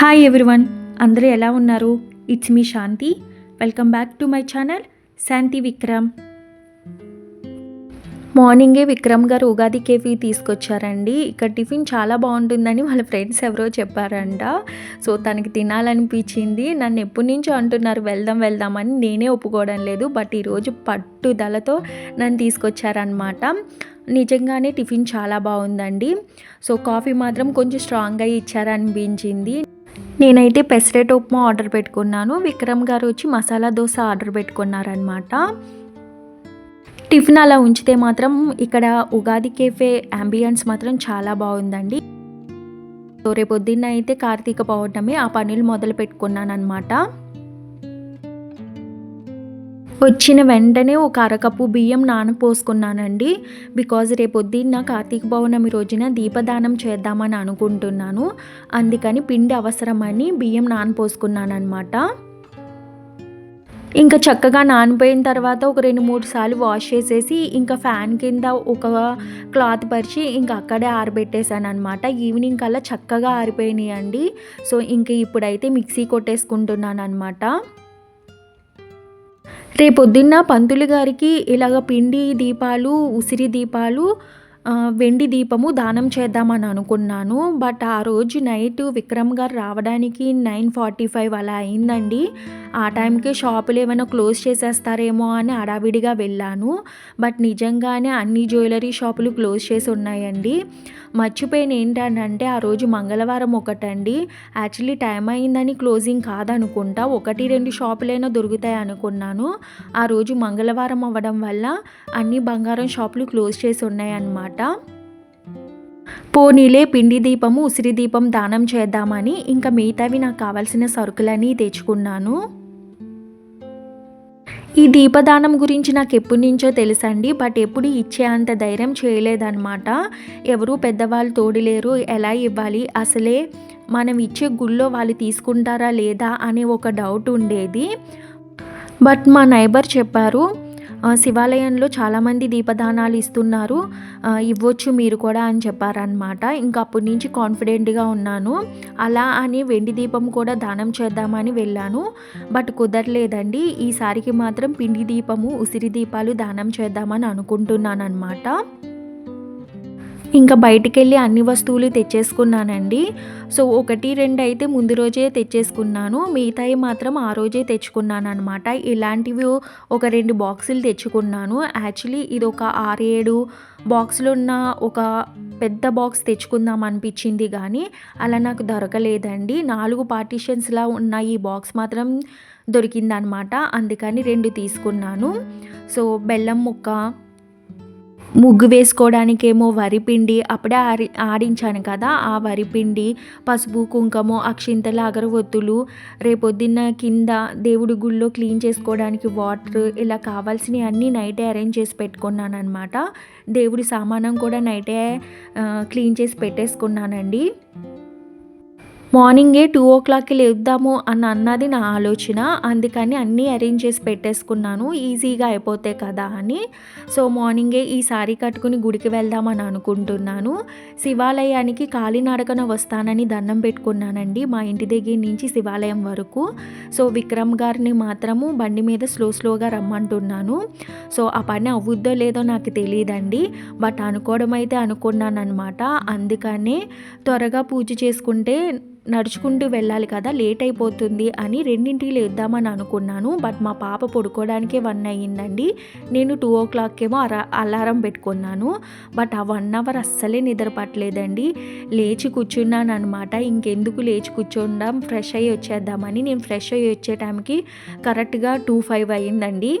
Hi everyone అందరూ ఎలా ఉన్నారు? It's me Shanti welcome back to my channel Shanti Vikram మార్నింగే విక్రమ్ గారు ఉగాది కేఫీ తీసుకొచ్చారండి. ఇక్కడ టిఫిన్ చాలా బాగుంటుందని వాళ్ళ ఫ్రెండ్స్ ఎవరో చెప్పారంట. సో తనకి తినాలనిపించింది. నన్ను ఎప్పటి నుంచో అంటున్నారు వెళ్దాం వెళ్దామని నేనే ఒప్పుకోవడం లేదు. బట్ ఈరోజు పట్టుదలతో నన్ను తీసుకొచ్చారనమాట నిజంగానే టిఫిన్ చాలా బాగుందండి. సో కాఫీ మాత్రం కొంచెం స్ట్రాంగ్గా ఇచ్చారనిపించింది. నేనైతే పెసరెట్ ఉప్మా ఆర్డర్ పెట్టుకున్నాను. విక్రమ్ గారు వచ్చి మసాలా దోశ ఆర్డర్ పెట్టుకున్నారనమాట టిఫిన్ అలా ఉంచితే మాత్రం ఇక్కడ ఉగాది కేఫే అంబియన్స్ మాత్రం చాలా బాగుందండి. రేపొద్దున్న అయితే కార్తీక పౌర్ణమి ఆ పనులు మొదలు పెట్టుకున్నాను అనమాట వచ్చిన వెంటనే ఒక అరకప్పు బియ్యం నానపోసుకున్నానండి బికాజ్ రేపు పొద్దున్న కార్తీక పౌర్ణమి రోజున దీపదానం చేద్దామని అనుకుంటున్నాను. అందుకని పిండి అవసరమని బియ్యం నానపోసుకున్నాను అనమాట ఇంకా చక్కగా నానిపోయిన తర్వాత ఒక రెండు మూడు సార్లు వాష్ చేసేసి ఇంకా ఫ్యాన్ కింద ఒక క్లాత్ పరిచి ఇంకా అక్కడే ఆరబెట్టేశాను అనమాట ఈవినింగ్ కల్లా చక్కగా ఆరిపోయినాయి అండి సో ఇంక ఇప్పుడైతే మిక్సీ కొట్టేసుకుంటున్నాను అనమాట రేపొద్దున్న పంతులు గారికి ఇలాగ పిండి దీపాలు ఉసిరి దీపాలు వెండి దీపము దానం చేద్దామని అనుకున్నాను. బట్ ఆ రోజు నైట్ విక్రమ్ గారు రావడానికి నైన్ ఫార్టీ ఫైవ్ అలా అయిందండి. ఆ టైంకి షాపులు ఏమైనా క్లోజ్ చేసేస్తారేమో అని అడావిడిగా వెళ్ళాను. బట్ నిజంగానే అన్ని జ్యువెలరీ షాపులు క్లోజ్ చేసి ఉన్నాయండి. మర్చిపోయిన ఏంటంటే ఆ రోజు మంగళవారం ఒకటండి. యాక్చువల్లీ టైం అయిందని క్లోజింగ్ కాదనుకుంటా. ఒకటి రెండు షాపులైనా దొరుకుతాయి అనుకున్నాను. ఆ రోజు మంగళవారం అవ్వడం వల్ల అన్ని బంగారం షాపులు క్లోజ్ చేసి ఉన్నాయన్నమాట. పోనీలే పిండి దీపము ఉసిరి దీపం దానం చేద్దామని ఇంకా మిగతావి నాకు కావాల్సిన సరుకులన్నీ తెచ్చుకున్నాను. ఈ దీపదానం గురించి నాకు ఎప్పటి నుంచో తెలుసండి బట్ ఎప్పుడు ఇచ్చే అంత ధైర్యం చేయలేదన్నమాట. ఎవరు పెద్దవాళ్ళు తోడిలేరు ఎలా ఇవ్వాలి? అసలే మనం ఇచ్చే గుళ్ళో వాళ్ళు తీసుకుంటారా లేదా అనే ఒక డౌట్ ఉండేది. బట్ మా నైబర్ చెప్పారు శివాలయంలో చాలామంది దీపదానాలు ఇస్తున్నారు. ఇవ్వచ్చు మీరు కూడా అని చెప్పారనమాట ఇంకా అప్పటి నుంచి కాన్ఫిడెంట్గా ఉన్నాను. అలా అని వెండి దీపం కూడా దానం చేద్దామని వెళ్ళాను. బట్ కుదరలేదండి. ఈసారికి మాత్రం పిండి దీపము ఉసిరి దీపాలు దానం చేద్దామని అనుకుంటున్నాను అనమాట ఇంకా బయటికి వెళ్ళి అన్ని వస్తువులు తెచ్చేసుకున్నానండి. సో ఒకటి రెండు అయితే ముందు రోజే తెచ్చేసుకున్నాను. మిగతాయి మాత్రం ఆ రోజే తెచ్చుకున్నాను అనమాట ఇలాంటివి ఒక రెండు బాక్సులు తెచ్చుకున్నాను. యాక్చువల్లీ ఇది ఒక ఆరు ఏడు బాక్సులు ఉన్న ఒక పెద్ద బాక్స్ తెచ్చుకుందాం అనిపించింది కానీ అలా నాకు దొరకలేదండి. నాలుగు పార్టీషన్స్లా ఉన్న ఈ బాక్స్ మాత్రం దొరికిందనమాట అందుకని రెండు తీసుకున్నాను. సో బెల్లం ముక్క ముగ్గు వేసుకోవడానికేమో వరిపిండి అప్పుడే ఆరి ఆడించాను కదా. ఆ వరిపిండి పసుపు కుంకుమ అక్షింతలు అగరవత్తులు రేపొద్దున్న కింద దేవుడి గుళ్ళో క్లీన్ చేసుకోవడానికి వాటర్ ఇలా కావాల్సినవి అన్నీ నైటే అరేంజ్ చేసి పెట్టుకున్నాను అనమాట దేవుడి సామానం కూడా నైటే క్లీన్ చేసి పెట్టేసుకున్నానండి. మార్నింగే టూ ఓ క్లాక్కి లేద్దాము అని అన్నది నా ఆలోచన. అందుకని అన్నీ అరేంజ్ చేసి పెట్టేసుకున్నాను. ఈజీగా అయిపోతాయి కదా అని. సో మార్నింగే ఈ సారీ కట్టుకుని గుడికి వెళ్దామని అనుకుంటున్నాను. శివాలయానికి కాలినడకన వస్తానని దండం పెట్టుకున్నానండి మా ఇంటి దగ్గర నుంచి శివాలయం వరకు. సో విక్రమ్ గారిని మాత్రము బండి మీద స్లో స్లోగా రమ్మంటున్నాను. సో ఆ పని అవ్వుద్దో లేదో నాకు తెలియదండి. బట్ అనుకోవడం అయితే అనుకున్నాను అనమాట అందుకనే త్వరగా పూజ చేసుకుంటే నడుచుకుంటూ వెళ్ళాలి కదా లేట్ అయిపోతుంది అని రెండింటికి లేద్దామని అనుకున్నాను. బట్ మా పాప పడుకోవడానికే వన్ అయ్యిందండి. నేను టూ ఓ క్లాక్కేమో అరా అలారం పెట్టుకున్నాను. బట్ ఆ వన్ అవర్ అస్సలే నిద్ర పట్టలేదండి. లేచి కూర్చున్నాను అనమాట ఇంకెందుకు లేచి కూర్చుందాం ఫ్రెష్ అయ్యి వచ్చేద్దామని. నేను ఫ్రెష్ అయ్యి వచ్చే టైంకి కరెక్ట్గా టూ ఫైవ్ అయ్యిందండి.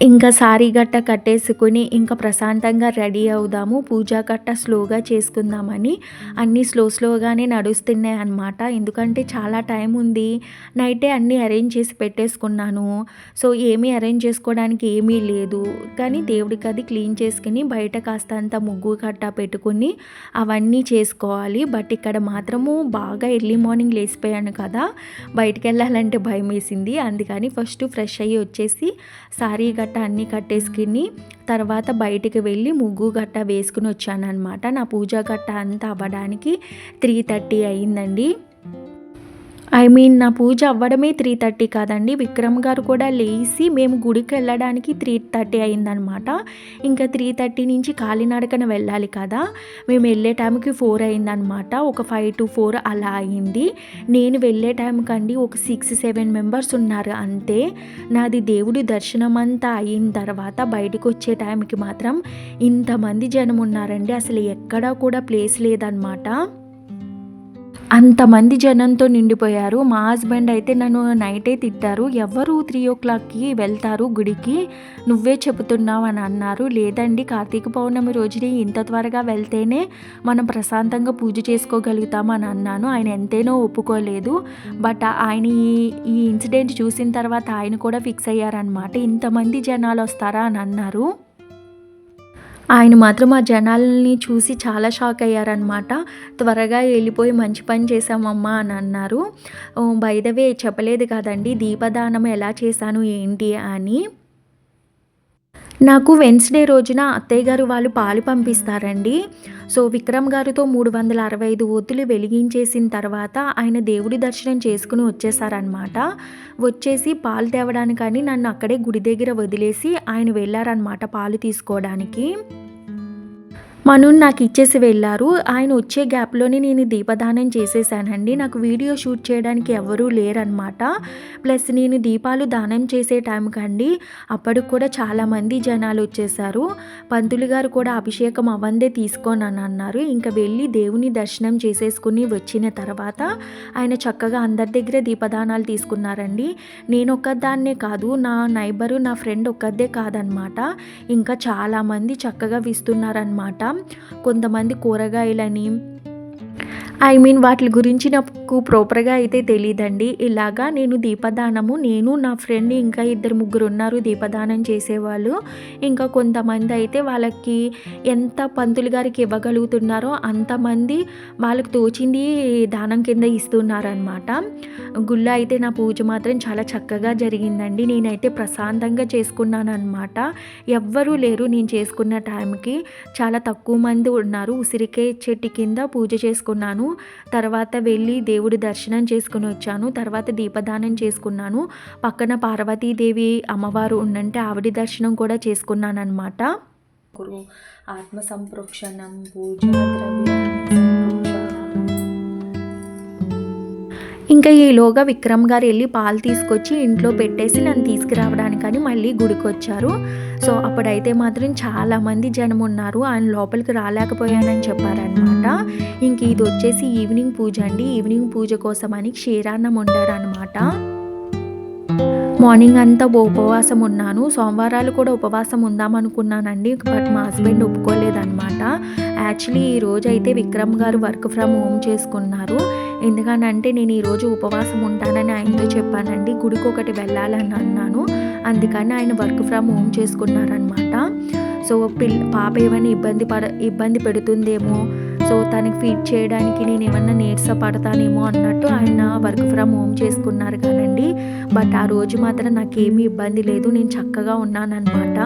ఇంకా సారీ గట్ట కట్టేసుకుని ఇంకా ప్రశాంతంగా రెడీ అవుదాము. పూజా గట్ట స్లోగా చేసుకుందామని. అన్నీ స్లో స్లోగానే నడుస్తున్నాయి అనమాట ఎందుకంటే చాలా టైం ఉంది. నైటే అన్నీ అరేంజ్ చేసి పెట్టేసుకున్నాను. సో ఏమీ అరేంజ్ చేసుకోవడానికి ఏమీ లేదు. కానీ దేవుడికి అది క్లీన్ చేసుకుని బయట కాస్తంత ముగ్గు గట్ట పెట్టుకుని అవన్నీ చేసుకోవాలి. బట్ ఇక్కడ మాత్రము బాగా ఎర్లీ మార్నింగ్ లేచిపోయాను కదా. బయటికి వెళ్ళాలంటే భయం వేసింది అందుకని ఫస్ట్ ఫ్రెష్ అయ్యి వచ్చేసి సారీ గట్ట అన్నీ కట్టేసుకుని తర్వాత బయటికి వెళ్ళి ముగ్గు గట్ట వేసుకుని వచ్చానమాట నా పూజ గట్ట అంతా అవ్వడానికి త్రీ థర్టీ అయిందండి. ఐ మీన్ నా పూజ అవ్వడమే త్రీ థర్టీ కాదండి. విక్రమ్ గారు కూడా లేచి మేము గుడికి వెళ్ళడానికి త్రీ థర్టీ అయిందనమాట ఇంకా త్రీ థర్టీ నుంచి కాలినడకన వెళ్ళాలి కదా. మేము వెళ్ళే టైంకి ఫోర్ అయిందనమాట ఒక ఫైవ్ టు ఫోర్ అలా అయింది. నేను వెళ్ళే టైంకండి ఒక సిక్స్ సెవెన్ మెంబర్స్ ఉన్నారు అంతే. నాది దేవుడి దర్శనం అంతా అయిన తర్వాత బయటకు వచ్చే టైంకి మాత్రం ఇంతమంది జనం ఉన్నారండి. అసలు ఎక్కడా కూడా ప్లేస్ లేదనమాట అంతమంది జనంతో నిండిపోయారు. మా హస్బెండ్ అయితే నన్ను నైటే తిట్టారు. ఎవరు త్రీ ఓ క్లాక్కి వెళ్తారు గుడికి? నువ్వే చెబుతున్నావు అని అన్నారు. లేదండి కార్తీక పౌర్ణమి రోజుని ఇంత త్వరగా వెళ్తేనే మనం ప్రశాంతంగా పూజ చేసుకోగలుగుతాం అని అన్నాను. ఆయన ఎంతేనో ఒప్పుకోలేదు. బట్ ఆయన ఈ ఈ ఇన్సిడెంట్ చూసిన తర్వాత ఆయన కూడా ఫిక్స్ అయ్యారనమాట ఇంతమంది జనాలు వస్తారా అని అన్నారు. ఆయన మాత్రం ఆ జనాలని చూసి చాలా షాక్ అయ్యారనమాట త్వరగా వెళ్ళిపోయి మంచి పని చేసామమ్మా అని అన్నారు. బైదవే చెప్పలేదు కదండి దీపదానం ఎలా చేశాను ఏంటి అని. నాకు వెన్స్డే రోజున అత్తయ్య గారు వాళ్ళు పాలు పంపిస్తారండి. సో విక్రమ్ గారితో మూడు వందల అరవై ఐదు ఒత్తులు వెలిగించేసిన తర్వాత ఆయన దేవుడి దర్శనం చేసుకుని వచ్చేసారనమాట వచ్చేసి పాలు తేవడానికని నన్ను అక్కడే గుడి దగ్గర వదిలేసి ఆయన వెళ్ళారనమాట పాలు తీసుకోవడానికి. మను నాకు ఇచ్చేసి వెళ్ళారు. ఆయన వచ్చే గ్యాప్లోనే నేను దీపదానం చేసేసానండి. నాకు వీడియో షూట్ చేయడానికి ఎవరూ లేరనమాట ప్లస్ నేను దీపాలు దానం చేసే టైంకి అండి అప్పటికి కూడా చాలామంది జనాలు వచ్చేసారు. పంతులు గారు కూడా అభిషేకం అవందే తీసుకోనని అన్నారు. ఇంకా వెళ్ళి దేవుని దర్శనం చేసేసుకుని వచ్చిన తర్వాత ఆయన చక్కగా అందరి దగ్గర దీపదానాలు తీసుకున్నారండి. నేను ఒక్కదాన్నే కాదు నా నైబరు నా ఫ్రెండ్ ఒక్కదే కాదనమాట ఇంకా చాలామంది చక్కగా విస్తున్నారనమాట కొంతమంది కూరగాయలని ఐ మీన్ వాటి గురించిన నాకు ప్రాపర్గా అయితే తెలియదండి ఇలాగా నేను దీపదానము నేను నా ఫ్రెండ్ ఇంకా ఇద్దరు ముగ్గురు ఉన్నారు దీపదానం చేసేవాళ్ళు. ఇంకా కొంతమంది అయితే వాళ్ళకి ఎంత పంతులు గారికి ఇవ్వగలుగుతున్నారో అంతమంది వాళ్ళకి తోచింది దానం కింద ఇస్తున్నారనమాట గుళ్ళ అయితే నా పూజ మాత్రం చాలా చక్కగా జరిగిందండి. నేనైతే ప్రశాంతంగా చేసుకున్నాను అనమాట ఎవ్వరూ లేరు నేను చేసుకున్న టైంకి. చాలా తక్కువ మంది ఉన్నారు. ఉసిరికే చెట్టు కింద పూజ చేసుకున్నాను. తర్వాత వెళ్ళి దేవుడి దర్శనం చేసుకుని వచ్చాను. తర్వాత దీపదానం చేసుకున్నాను. పక్కన పార్వతీదేవి అమ్మవారు ఉండంటే ఆవిడ దర్శనం కూడా చేసుకున్నాను అనమాట ఆత్మ సంప్రోక్షణం పూజ ఇంకా ఈలోగా విక్రమ్ గారు వెళ్ళి పాలు తీసుకొచ్చి ఇంట్లో పెట్టేసి నన్ను తీసుకురావడానికని మళ్ళీ గుడికి వచ్చారు సో అప్పుడైతే మాత్రం చాలామంది జనం ఉన్నారు. ఆయన లోపలికి రాలేకపోయానని చెప్పారనమాట ఇంక ఇది వచ్చేసి ఈవినింగ్ పూజ అండి. ఈవినింగ్ పూజ కోసమని క్షీరాన్నం వండారనమాట మార్నింగ్ అంతా ఉపవాసం ఉన్నాను. సోమవారాలు కూడా ఉపవాసం ఉందామనుకున్నానండి. బట్ మా హస్బెండ్ ఒప్పుకోలేదనమాట యాక్చువల్లీ ఈ రోజు అయితే విక్రమ్ గారు వర్క్ ఫ్రమ్ హోమ్ చేసుకున్నారు. ఎందుకనంటే నేను ఈరోజు ఉపవాసం ఉంటానని ఆయనతో చెప్పానండి. గుడికి ఒకటి వెళ్ళాలని అన్నాను. అందుకని ఆయన వర్క్ ఫ్రమ్ హోమ్ చేసుకున్నారనమాట సో పిల్ల పాప ఏమైనా ఇబ్బంది పడ ఇబ్బంది పెడుతుందేమో. సో తనకి ఫీడ్ చేయడానికి నేను ఏమన్నా నీరస పడతానేమో అన్నట్టు ఆయన వర్క్ ఫ్రమ్ హోమ్ చేసుకున్నారు కానండి. బట్ ఆ రోజు మాత్రం నాకేమీ ఇబ్బంది లేదు. నేను చక్కగా ఉన్నానన్నమాట.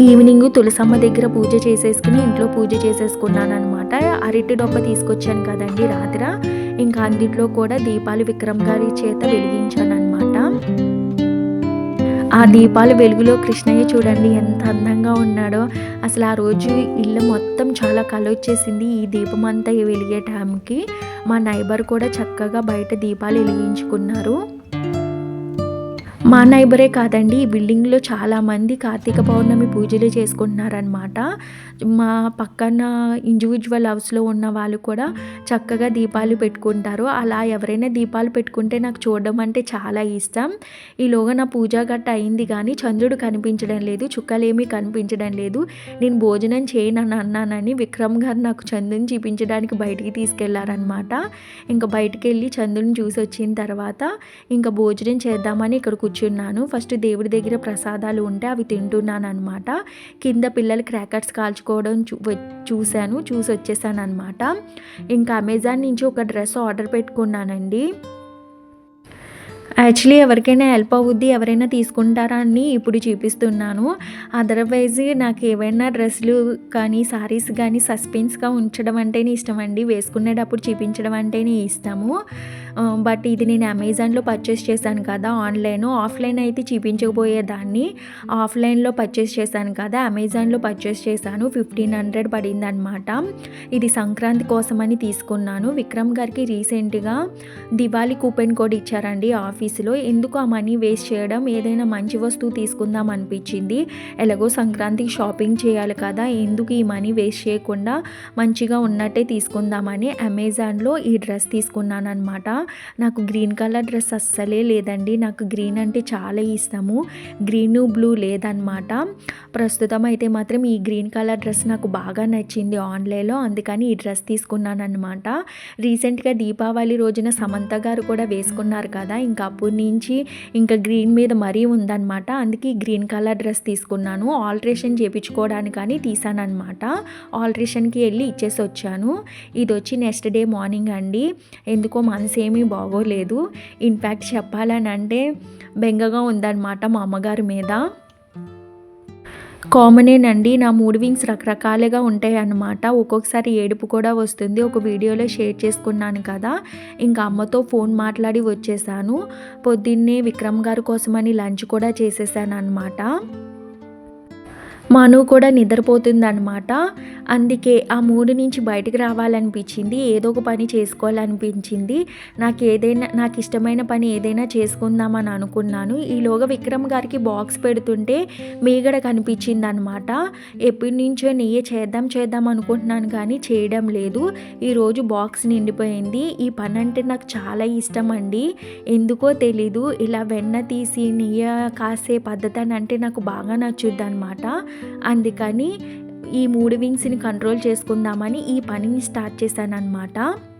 ఈవినింగ్ తులసమ్మ దగ్గర పూజ చేసేసుకుని ఇంట్లో పూజ చేసేసుకున్నాను అనమాట అరటి డొప్ప తీసుకొచ్చాను కదండి రాత్రి. ఇంకా అందిట్లో కూడా దీపాలు విక్రమ్ గారి చేత వెలిగించాను అనమాట ఆ దీపాల వెలుగులో కృష్ణయ్య చూడండి ఎంత అందంగా ఉన్నాడో. అసలు ఆ రోజు ఇల్లు మొత్తం చాలా కలొచ్చేసింది ఈ దీపం అంతా వెలిగే టైంకి మా నైబర్ కూడా చక్కగా బయట దీపాలు వెలిగించుకున్నారు. మా నైబరే కాదండి ఈ బిల్డింగ్లో చాలామంది కార్తీక పౌర్ణమి పూజలు చేసుకుంటున్నారనమాట మా పక్కన ఇండివిజువల్ హౌస్లో ఉన్న వాళ్ళు కూడా చక్కగా దీపాలు పెట్టుకుంటారు. అలా ఎవరైనా దీపాలు పెట్టుకుంటే నాకు చూడడం అంటే చాలా ఇష్టం. ఈలోగా నా పూజ గట్ట అయింది కానీ చంద్రుడు కనిపించడం లేదు చుక్కలేమీ కనిపించడం లేదు. నేను భోజనం చేయనని అన్నానని విక్రమ్ గారు నాకు చంద్రుని చూపించడానికి బయటికి తీసుకెళ్ళారనమాట ఇంకా బయటికి వెళ్ళి చంద్రుని చూసి వచ్చిన తర్వాత ఇంకా భోజనం చేద్దామని ఇక్కడ కూర్చున్నాను. ఫస్ట్ దేవుడి దగ్గర ప్రసాదాలు ఉంటే అవి తింటున్నాను అనమాట కింద పిల్లలు క్రాకర్స్ కాల్చుకోవడం చూ చూశాను చూసి వచ్చేసాను అనమాట ఇంకా అమెజాన్ నుంచి ఒక డ్రెస్ ఆర్డర్ పెట్టుకున్నానండి. యాక్చువల్లీ ఎవరికైనా హెల్ప్ అవుద్ది ఎవరైనా తీసుకుంటారా అని ఇప్పుడు చూపిస్తున్నాను. అదర్వైజ్ నాకు ఏవైనా డ్రెస్సులు కానీ సారీస్ కానీ సస్పెన్స్గా ఉంచడం అంటేనే ఇష్టం అండి వేసుకునేటప్పుడు చూపించడం అంటేనే ఇష్టము. బట్ ఇది నేను అమెజాన్లో పర్చేస్ చేశాను కదా ఆన్లైన్. ఆఫ్లైన్ అయితే చూపించకపోయేదాన్ని ఆఫ్లైన్లో పర్చేస్ చేశాను కదా అమెజాన్లో పర్చేస్ చేశాను. ఫిఫ్టీన్ హండ్రెడ్ పడింది అనమాట ఇది సంక్రాంతి కోసమని తీసుకున్నాను. విక్రమ్ గారికి రీసెంట్గా దివాళీ కూపెన్ కోడ్ ఇచ్చారండి ఆఫీసులో. ఎందుకు ఆ మనీ వేస్ట్ చేయడం? ఏదైనా మంచి వస్తువు తీసుకుందాం అనిపించింది. ఎలాగో సంక్రాంతికి షాపింగ్ చేయాలి కదా ఎందుకు ఈ మనీ వేస్ట్ చేయకుండా మంచిగా ఉన్నట్టే తీసుకుందామని అమెజాన్లో ఈ డ్రెస్ తీసుకున్నాను అనమాట నాకు గ్రీన్ కలర్ డ్రెస్ అస్సలే లేదండి. నాకు గ్రీన్ అంటే చాలా ఇష్టము. గ్రీన్ బ్లూ లేదనమాట ప్రస్తుతం అయితే మాత్రం ఈ గ్రీన్ కలర్ డ్రెస్ నాకు బాగా నచ్చింది ఆన్లైన్లో. అందుకని ఈ డ్రెస్ తీసుకున్నాను అనమాట రీసెంట్గా దీపావళి రోజున సమంత గారు కూడా వేసుకున్నారు కదా. ఇంకా అప్పటి నుంచి ఇంకా గ్రీన్ మీద మరీ ఉందన్నమాట. అందుకే గ్రీన్ కలర్ డ్రెస్ తీసుకున్నాను. ఆల్ట్రేషన్ చేయించుకోవడానికని తీసాను అనమాట ఆల్ట్రేషన్కి వెళ్ళి ఇచ్చేసి వచ్చాను ఇది వచ్చి నెక్స్ట్ డే మార్నింగ్ అండి. ఎందుకో మనసేమి బాగోలేదు. ఇన్ఫ్యాక్ట్ చెప్పాలని అంటే బెంగగా ఉందన్నమాట మా అమ్మగారి మీద. కామనేనండి నా మూడ్ వింగ్స్ రకరకాలుగా ఉంటాయి అన్నమాట ఒక్కొక్కసారి ఏడుపు కూడా వస్తుంది. ఒక వీడియోలో షేర్ చేసుకున్నాను కదా ఇంకా అమ్మతో ఫోన్ మాట్లాడి వచ్చేసాను. పొద్దున్నే విక్రమ్ గారి కోసమని లంచ్ కూడా చేసేసాను అనమాట మను కూడా నిద్రపోతుందనమాట అందుకే ఆ మూడు నుంచి బయటకు రావాలనిపించింది. ఏదో ఒక పని చేసుకోవాలనిపించింది. నాకు ఏదైనా నాకు ఇష్టమైన పని ఏదైనా చేసుకుందామని అనుకున్నాను. ఈలోగా విక్రమ్ గారికి బాక్స్ పెడుతుంటే మీగడ కనిపించింది అనమాట ఎప్పటి నుంచో నెయ్యి చేద్దాం చేద్దాం అనుకుంటున్నాను కానీ చేయడం లేదు. ఈరోజు బాక్స్ నిండిపోయింది. ఈ పని అంటే నాకు చాలా ఇష్టం అండి. ఎందుకో తెలీదు. ఇలా వెన్న తీసి నెయ్యి కాసే పద్ధతి అని అంటే నాకు బాగా నచ్చుద్ది అనమాట అందుకని ఈ మూడు వింగ్స్ని కంట్రోల్ చేసుకుందామని ఈ పనిని స్టార్ట్ చేశాను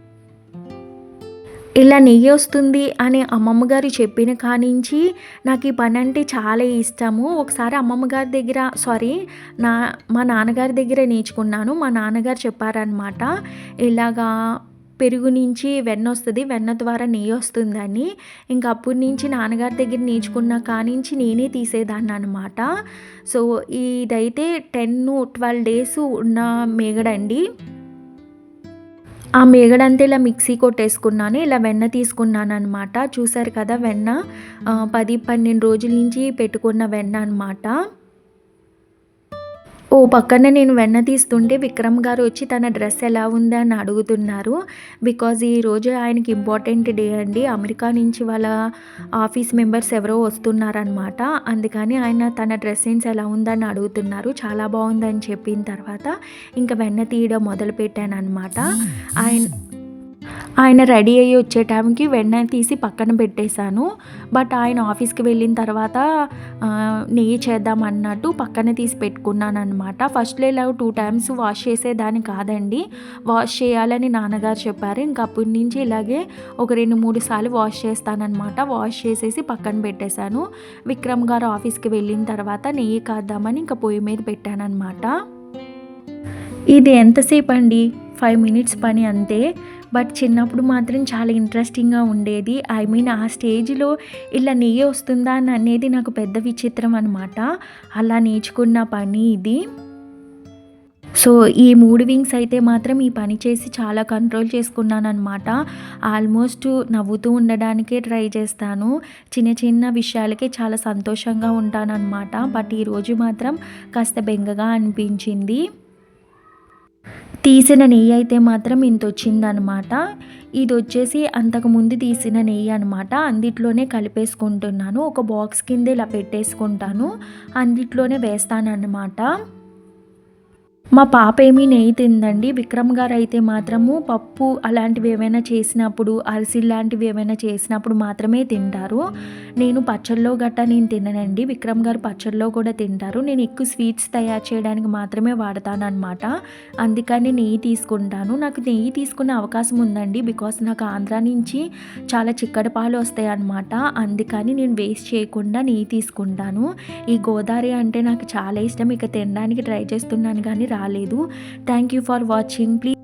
ఇలా నెయ్యి వస్తుంది అని అమ్మమ్మ గారు చెప్పిన కానించి నాకు ఈ పని అంటే చాలా ఇష్టము. ఒకసారి అమ్మమ్మ గారి దగ్గర సారీ నా మా నాన్నగారి దగ్గర నేర్చుకున్నాను. మా నాన్నగారు చెప్పారనమాట ఇలాగా పెరుగు నుంచి వెన్న వస్తుంది వెన్న ద్వారా నెయ్యి వస్తుందని. ఇంకా అప్పటి నుంచి నాన్నగారి దగ్గర నేర్చుకున్న కానించి నేనే తీసేదాన్ని అనమాట సో ఇదైతే టెన్ ట్వెల్వ్ డేస్ ఉన్న మేగడండి. ఆ మేగడంతా ఇలా మిక్సీ కొట్టేసుకున్నాను ఇలా వెన్న తీసుకున్నాను అనమాట చూసారు కదా వెన్న? పది పన్నెండు రోజుల నుంచి పెట్టుకున్న వెన్న అనమాట ఓ పక్కన నేను వెన్న తీస్తుంటే విక్రమ్ గారు వచ్చి తన డ్రెస్ ఎలా ఉందని అని అడుగుతున్నారు. బికాజ్ ఈరోజు ఆయనకి ఇంపార్టెంట్ డే అండి. అమెరికా నుంచి వాళ్ళ ఆఫీస్ మెంబర్స్ ఎవరో వస్తున్నారనమాట అందుకని ఆయన తన డ్రెస్ సెన్స్ ఎలా ఉందని అడుగుతున్నారు. చాలా బాగుందని చెప్పిన తర్వాత ఇంకా వెన్న తీయడం మొదలుపెట్టాను అనమాట ఆయన ఆయన రెడీ అయ్యి వచ్చే టైంకి వెన్న తీసి పక్కన పెట్టేశాను. బట్ ఆయన ఆఫీస్కి వెళ్ళిన తర్వాత నెయ్యి చేద్దాం అన్నట్టు పక్కన తీసి పెట్టుకున్నాను అనమాట ఫస్ట్లో ఇలా టూ టైమ్స్ వాష్ చేసేదాన్ని కాదండి. వాష్ చేయాలని నాన్నగారు చెప్పారు. ఇంకా అప్పటి నుంచి ఇలాగే ఒక రెండు మూడు సార్లు వాష్ చేస్తానన్నమాట. వాష్ చేసేసి పక్కన పెట్టేశాను. విక్రమ్ గారు ఆఫీస్కి వెళ్ళిన తర్వాత నెయ్యి కాద్దామని ఇంకా పొయ్యి మీద పెట్టానమాట ఇది ఎంతసేపు అండి? ఫైవ్ మినిట్స్ పని అంతే. బట్ చిన్నప్పుడు మాత్రం చాలా ఇంట్రెస్టింగ్గా ఉండేది. ఐ మీన్ ఆ స్టేజ్లో ఇలా నెయ్యి వస్తుందా అని అనేది నాకు పెద్ద విచిత్రం అనమాట అలా నేర్చుకున్న పని ఇది. సో ఈ మూడు వింగ్స్ అయితే మాత్రం ఈ పని చేసి చాలా కంట్రోల్ చేసుకున్నాను అనమాట ఆల్మోస్ట్ నవ్వుతూ ఉండడానికే ట్రై చేస్తాను. చిన్న చిన్న విషయాలకే చాలా సంతోషంగా ఉంటానన్నమాట. బట్ ఈరోజు మాత్రం కాస్త బెంగగా అనిపించింది. తీసిన నెయ్యి అయితే మాత్రం ఇంత వచ్చిందనమాట ఇది వచ్చేసి అంతకు ముందు తీసిన నెయ్యి అనమాట. అందిట్లోనే కలిపేసుకుంటున్నాను. ఒక బాక్స్ కింద ఇలా పెట్టేసుకుంటాను. అందిట్లోనే వేస్తానన్నమాట మా పాప ఏమీ నెయ్యి తిందండి. విక్రమ్ గారు అయితే మాత్రము పప్పు అలాంటివి ఏమైనా చేసినప్పుడు అరిసెలు లాంటివి ఏమైనా చేసినప్పుడు మాత్రమే తింటారు. నేను పచ్చళ్ళలో గట్టా నేను తిననండి. విక్రమ్ గారు పచ్చళ్ళలో కూడా తింటారు. నేను ఎక్కువ స్వీట్స్ తయారు చేయడానికి మాత్రమే వాడతాను అనమాట అందుకని నెయ్యి తీసుకుంటాను. నాకు నెయ్యి తీసుకునే అవకాశం ఉందండి. బికాస్ నాకు ఆంధ్రా నుంచి చాలా చిక్కటి పాలు వస్తాయి అనమాట అందుకని నేను వేస్ట్ చేయకుండా నెయ్యి తీసుకుంటాను. ఈ గోదావరి అంటే నాకు చాలా ఇష్టం. ఇక తినడానికి ట్రై చేస్తున్నాను కానీ రాలేదు. Thank you for watching please